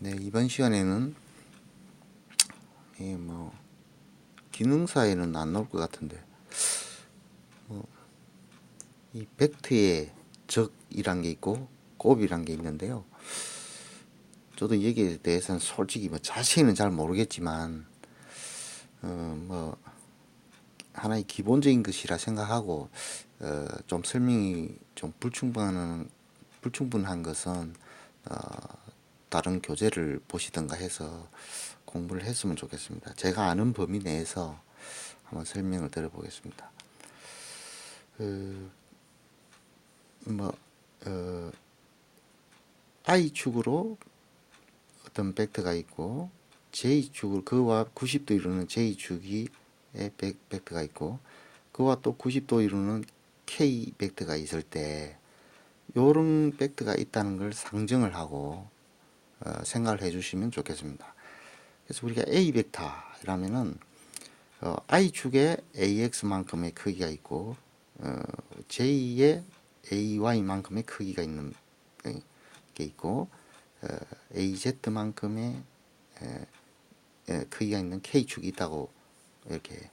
네, 이번 시간에는 이뭐 기능사에는 안 나올 것 같은데 뭐 이 벡트의 적이란 게 있고 곱이란 게 있는데요. 저도 여기에 대해서는 솔직히 뭐 자세히는 잘 모르겠지만 어 뭐 하나의 기본적인 것이라 생각하고 어 좀 설명이 좀 불충분한 불충분한 것은 어 다른 교재를 보시던가 해서 공부를 했으면 좋겠습니다. 제가 아는 범위 내에서 한번 설명을 드려보겠습니다. 그, 뭐, 어, I축으로 어떤 벡터가 있고, J축으로, 그와 90도 이루는 J축이 벡- 벡터가 있고, 그와 또 90도 이루는 K 벡터가 있을 때, 요런 벡터가 있다는 걸 상정을 하고, 어, 생각을 해주시면 좋겠습니다. 그래서 우리가 A 벡터라면은 어, i축에 ax만큼의 크기가 있고 어, j의 ay만큼의 크기가 있는 어, 게 있고 어, az만큼의 크기가 있는 k축이 있다고 이렇게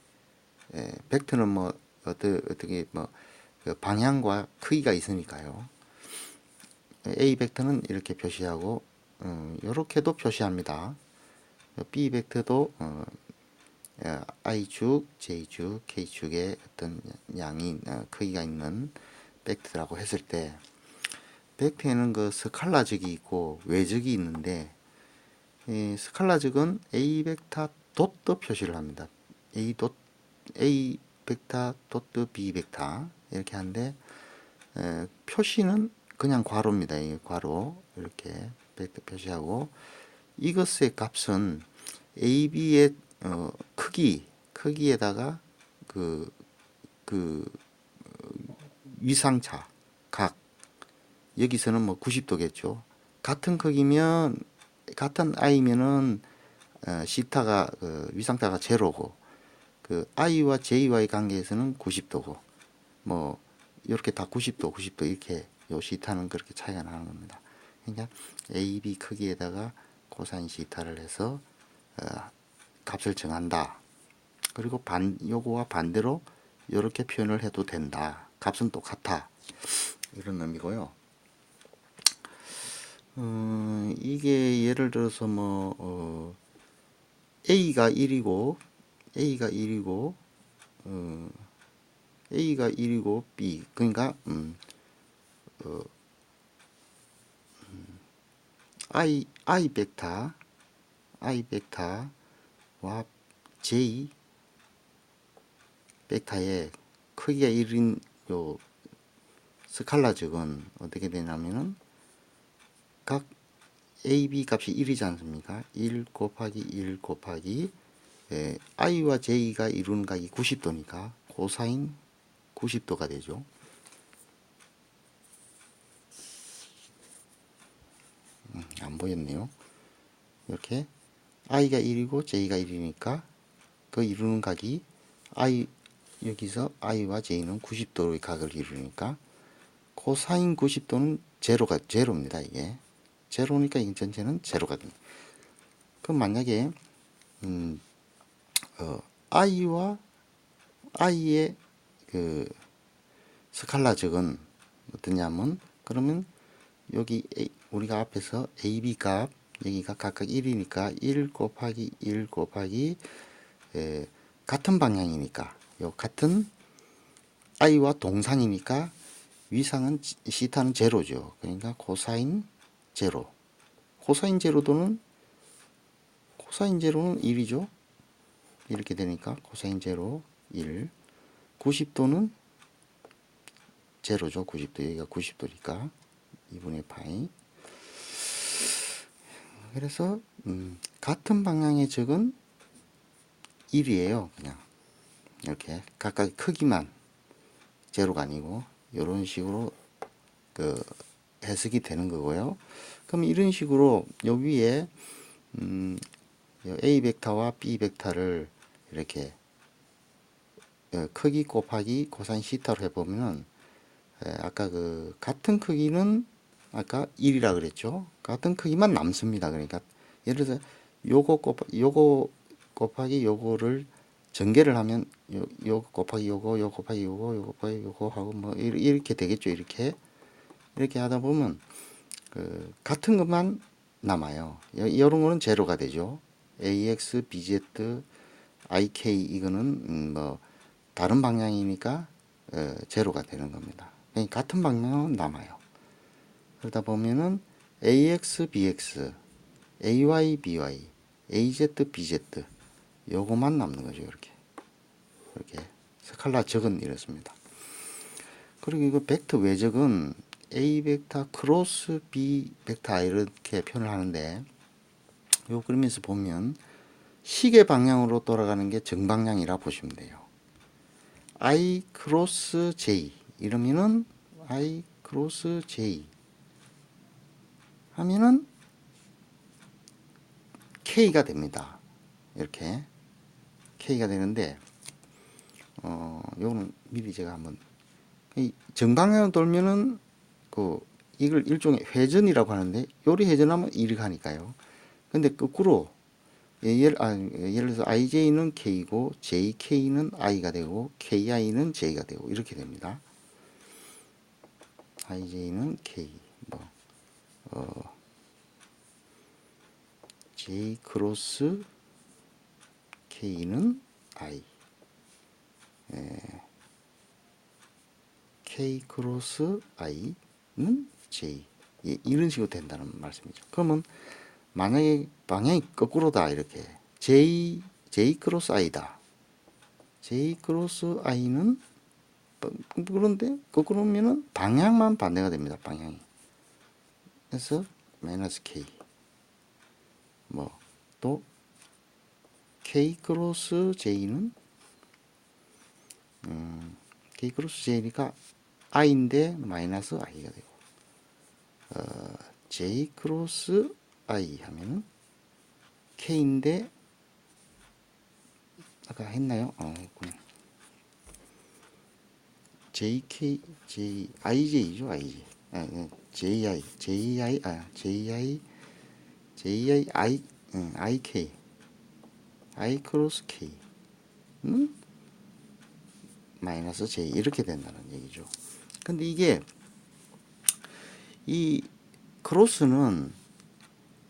에, 벡터는 뭐 어떻게 뭐 그 방향과 크기가 있으니까요. A 벡터는 이렇게 표시하고 음, 이렇게도 표시합니다. B 벡터도 어, 어, I축, J축, K축의 어떤 양이 어, 크기가 있는 벡터라고 했을 때 벡터에는 그 스칼라적이 있고 외적이 있는데 이 스칼라적은 A 벡터 도트 표시를 합니다. A 도 A 벡터 도트 B 벡터 이렇게 하는데 에, 표시는 그냥 괄호입니다. 이 괄호 이렇게 벡터 표시하고 이것의 값은 AB의 어, 크기 크기에다가 그, 그 어, 위상차 각 여기서는 뭐 90도겠죠. 같은 크기면 같은 i면은 어, 시타가 그 위상차가 제로고 그 i와 j와의 관계에서는 90도고 뭐 이렇게 다 90도 90도 이렇게 요 시타는 그렇게 차이가 나는 겁니다. 그러니까 AB 크기에다가 코사인 시타를 해서 어, 값을 정한다. 그리고 반 요거와 반대로 이렇게 표현을 해도 된다. 값은 똑같아. 이런 의미고요. 어, 이게 예를 들어서 뭐 어, A가 1이고 A가 1이고 어, A가 1이고 B 그러니까 음, 어, 음, I I 벡터 I 벡터와 J 벡터의 크기가 1인 요 스칼라적은 어떻게 되냐면은 각 AB 값이 1이지 않습니까? 1 곱하기 1 곱하기 에, i와 j가 이루는 각이 90도니까 코사인 90도가 되죠. 안 보였네요. 이렇게 i가 1이고 j가 1이니까 그 이루는 각이 i 여기서 i와 j는 90도의 각을 이루니까 코사인 90도는 제로가 제로입니다. 이게 제로니까 이 전체는 제로가 됩니다. 그럼 만약에 음, 어, i와 i의 그 스칼라적은 어떠냐면 그러면 여기 우리가 앞에서 AB 값 여기가 각각 1이니까 1 곱하기 1 곱하기 에, 같은 방향이니까 요 같은 i와 동상이니까 위상은 지- 시타는 제로죠. 그러니까 코사인 제로. 코사인 제로도는 코사인 제로는 1이죠. 이렇게 되니까 코사인 제로 1. 90도는 제로죠. 90도 여기가 90도니까 2분의 파이. 그래서 음, 같은 방향의 적은 1이에요. 그냥 이렇게 각각 크기만 제로가 아니고 이런 식으로 그 해석이 되는 거고요. 그럼 이런 식으로 요 위에 음, 요 A 벡터와 B 벡터를 이렇게 어, 크기 곱하기 코사인 시타로 해보면은 에, 아까 그 같은 크기는 아까 1이라 그랬죠. 같은 크기만 남습니다. 그러니까 예를 들어서 요거 곱하 요거 곱하기 요거를 전개를 하면 요, 요 곱하기 요거 요 곱하기 요거 요 곱하기 요거 하고 뭐 이렇게 되겠죠 이렇게. 이렇게 하다 보면 그 같은 것만 남아요. 여- 이런 거는 제로가 되죠. Ax bz ik 이거는 음, 뭐 다른 방향이니까 어, 제로가 되는 겁니다. 그러니까 같은 방향은 남아요. 그러다 보면은 ax bx ay by az bz 요거만 남는 거죠 이렇게. 이렇게 스칼라 적은 이렇습니다. 그리고 이거 벡터 외적은 a 벡터 크로스 b 벡터 이렇게 표현을 하는데 요 그림에서 보면 시계 방향으로 돌아가는 게 정방향이라 보시면 돼요. I 크로스 j. 이러면은 i 크로스 j 하면은 k가 됩니다 이렇게 K가 되는데 어 요거는 미리 제가 한번 이 정방향으로 돌면은 그 이걸 일종의 회전이라고 하는데 요리 회전하면 이리 가니까요. 근데 거꾸로 예, 예를, 아, 예를 들어서 IJ는 K고 JK는 I가 되고 KI는 J가 되고 이렇게 됩니다. IJ는 K 뭐 어, J 크로스 K는 I 에, K 크로스 I는 J 예, 이런 식으로 된다는 말씀이죠. 그러면 만약에 방향이 거꾸로다 이렇게 J J 크로스 I다. J 크로스 I는 뭐, 그런데 거꾸로면은 방향만 반대가 됩니다. 방향이. 그래서 마이너스 K 뭐 또 K 크로스 J는 음, K 크로스 J니까 I인데 마이너스 I가 되고 어, J 크로스 I 하면은 K인데 아까 했나요? 어, 했구나. JK, J, IJ죠, IJ. 아, 네, JI, JI, 아, JI, JI, I, 응, IK. I 크로스 K는 마이너스 J 이렇게 된다는 얘기죠. 근데 이게 이 크로스는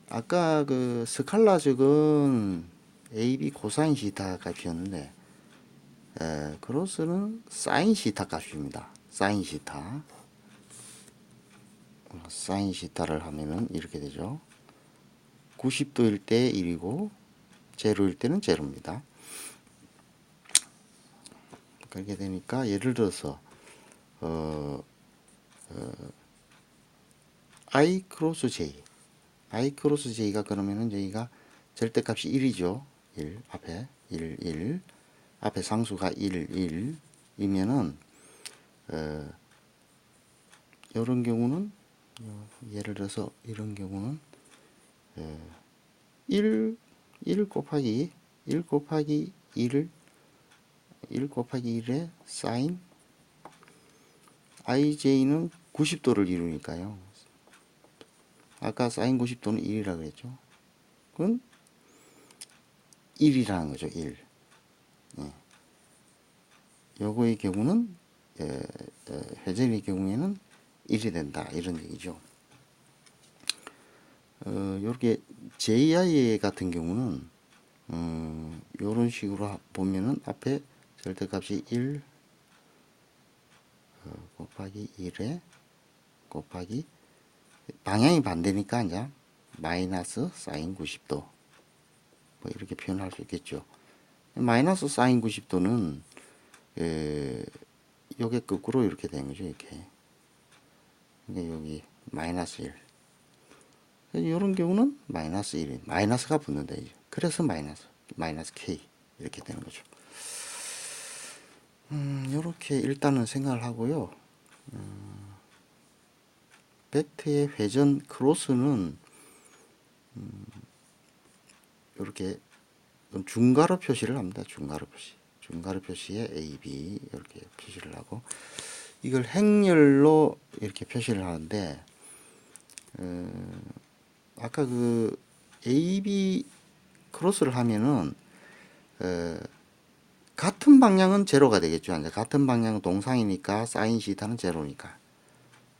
아까 그 스칼라 적은 AB 코사인 시타 값이었는데 에, 크로스는 사인 시타 값입니다. 사인 시타. 어, 사인 시타를 하면은 이렇게 되죠. 90도일 때 1이고 제로일 때는 제로입니다. 그렇게 되니까 예를 들어서 어, 어, i 크로스 j i 크로스 j가 그러면은 저희가 절대값이 1이죠. 1 앞에 1 1 앞에 상수가 1 1이면은 어, 이런 경우는 어, 예를 들어서 이런 경우는 어, 1 1 곱하기 1 곱하기 1을 1 곱하기 1의 사인 ij는 90도를 이루니까요. 아까 사인 90도는 1이라 그랬죠. 그건 1이라는 거죠. 1. 예. 요거의 경우는 에, 에, 회전의 경우에는 1이 된다 이런 얘기죠. 어, 요렇게 JI 같은 경우는 음, 요런 식으로 하- 보면은 앞에 절대값이 1 어, 곱하기 1에 곱하기 방향이 반대니까 이제 마이너스 사인 90도 뭐 이렇게 표현할 수 있겠죠. 마이너스 사인 90도는 에, 요게 거꾸로 이렇게 되는 거죠. 이렇게. 근데 여기 마이너스 1. 이런 경우는 마이너스 1이 마이너스가. 이죠. 그래서 마이너스 마이너스 K 이렇게 되는 거죠. 음, 요렇게 일단은 생각을 하고요. 음, 벡터의 회전 크로스는 음, 이렇게 중괄호 표시를 합니다. 중괄호 표시. 중괄호 표시에 A, B 이렇게 표시를 하고 이걸 행렬로 이렇게 표시를 하는데 어, 아까 그 AB 크로스를 하면은 어, 같은 방향은 제로가 되겠죠. 이제 같은 방향은 동상이니까 사인 시타는 제로니까.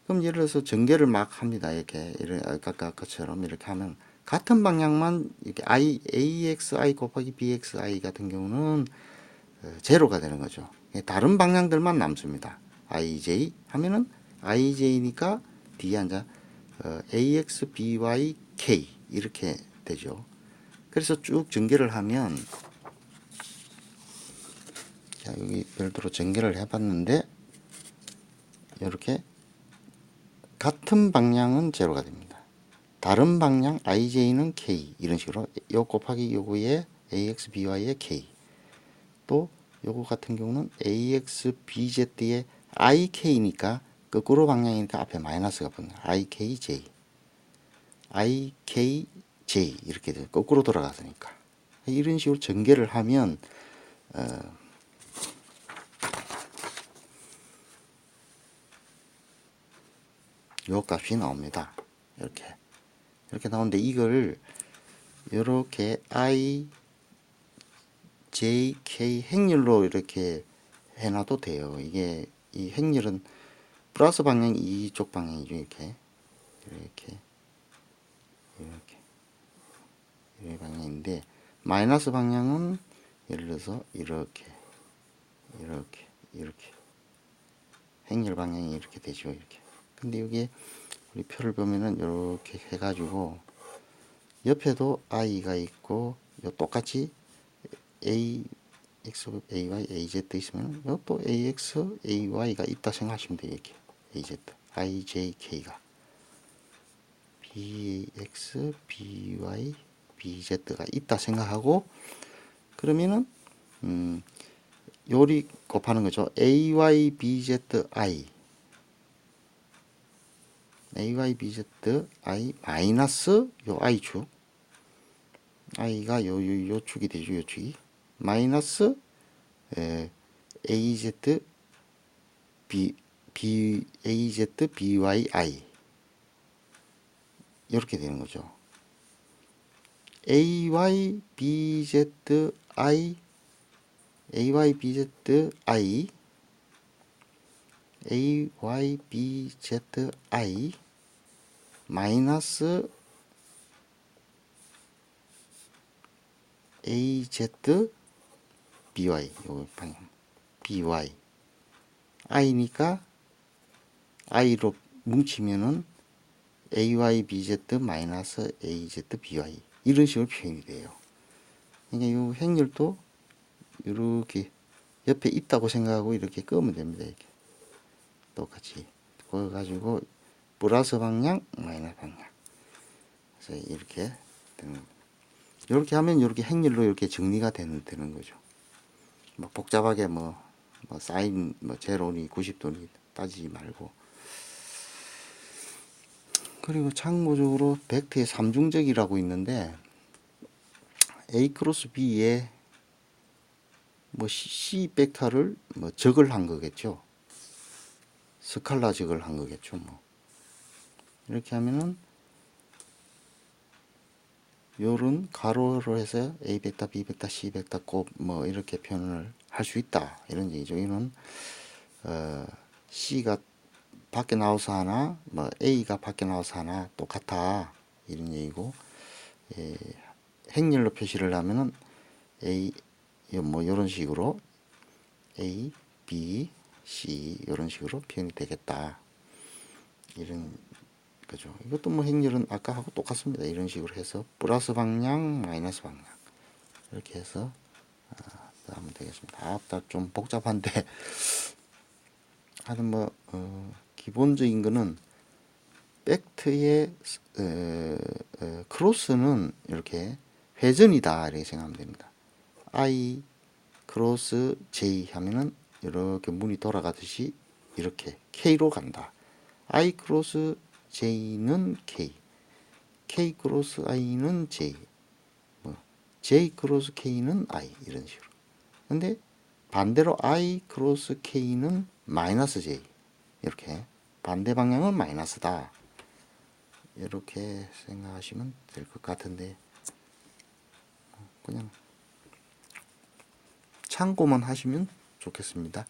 그럼 예를 들어서 전개를 막 합니다. 이렇게 아까 아까처럼 이렇게 하면 같은 방향만 이렇게 i axi 곱하기 bxi 같은 경우는 어, 제로가 되는 거죠. 다른 방향들만 남습니다. Ij 하면은 ij니까 뒤에 앉아 어, ax by k 이렇게 되죠. 그래서 쭉 전개를 하면 자 여기 별도로 전개를 해봤는데 이렇게 같은 방향은 제로가 됩니다. 다른 방향 ij는 k 이런 식으로 요 곱하기 요거에 ax by의 k 또 요거 같은 경우는 ax bz의 ik니까 거꾸로 방향이니까 앞에 마이너스가 붙는 ikj ikj 이렇게 돼요. 거꾸로 돌아갔으니까 이런 식으로 전개를 하면 어, 요 값이 나옵니다. 이렇게 이렇게 나오는데 이걸 이렇게 i j k 행렬로 이렇게 해놔도 돼요. 이게 이 행렬은 플러스 방향이 이쪽 방향이죠. 이렇게 이렇게 이렇게 이 방향인데 마이너스 방향은 예를 들어서 이렇게 이렇게 이렇게 행렬 방향이 이렇게 되죠. 이렇게 근데 여기 우리 표를 보면은 이렇게 해가지고 옆에도 i가 있고 요 똑같이 a x ay az 있으면 또 ax ay가 있다 생각하시면 이렇게 az ijk가. bx by bz가 있다 생각하고 그러면은 음 요리 곱하는 거죠. ay bzi ay bz i 마이너스 요 i축. i가 요, 요, 요 축이 되죠 요 축이 마이너스 에, az b b az by i 이렇게 되는 거죠 ay bz i ay bz i ay bz i 마이너스 az by 요 방향 by i니까 i로 뭉치면은 ay bz 마이너스 az by 이런 식으로 표현이 돼요. 그러니까 요 행렬도 이렇게 옆에 있다고 생각하고 이렇게 끄면 됩니다. 이렇게 똑같이 그어가지고 플러스 방향, 마이너스 방향. 그래서 이렇게 되는 이렇게 하면 이렇게 행렬로 이렇게 정리가 되는 되는 거죠. 뭐 복잡하게 뭐, 뭐 사인 뭐 제로니 90도니 따지지 말고 그리고 참고적으로 벡터의 삼중적이라고 있는데 A 크로스 B에 뭐 C 벡터를 뭐 적을 한 거겠죠. 스칼라 적을 한 거겠죠. 뭐 이렇게 하면은 요런 가로로 해서 A 벡터, B 벡터, C 벡터 곱뭐 이렇게 표현을 할 수 있다. 이런 얘기죠. 이는 어, C가 밖에 나와서 하나, 뭐 A가 밖에 나와서 하나 똑같아. 이런 얘기고 예, 행렬로 표시를 하면은 A 뭐 이런 식으로 A, B, C 이런 식으로 표현이 되겠다. 이런 그죠. 이것도 뭐 행렬은 아까 하고 똑같습니다. 이런 식으로 해서 플러스 방향, 마이너스 방향 이렇게 해서 아, 하면 되겠습니다. 아따 좀 복잡한데 하여튼 뭐 어, 기본적인 거는 어, 크로스는 이렇게 회전이다 이렇게 생각하면 됩니다. I 크로스 J 하면은 이렇게 문이 돌아가듯이 이렇게 K로 간다. I 크로스 J는 K, K 크로스 I는 J, 뭐 J 크로스 K는 I 이런 식으로. 근데 반대로 I 크로스 K는 마이너스 J 이렇게 반대 방향은 마이너스다. 이렇게 생각하시면 될 것 같은데 그냥 참고만 하시면 좋겠습니다.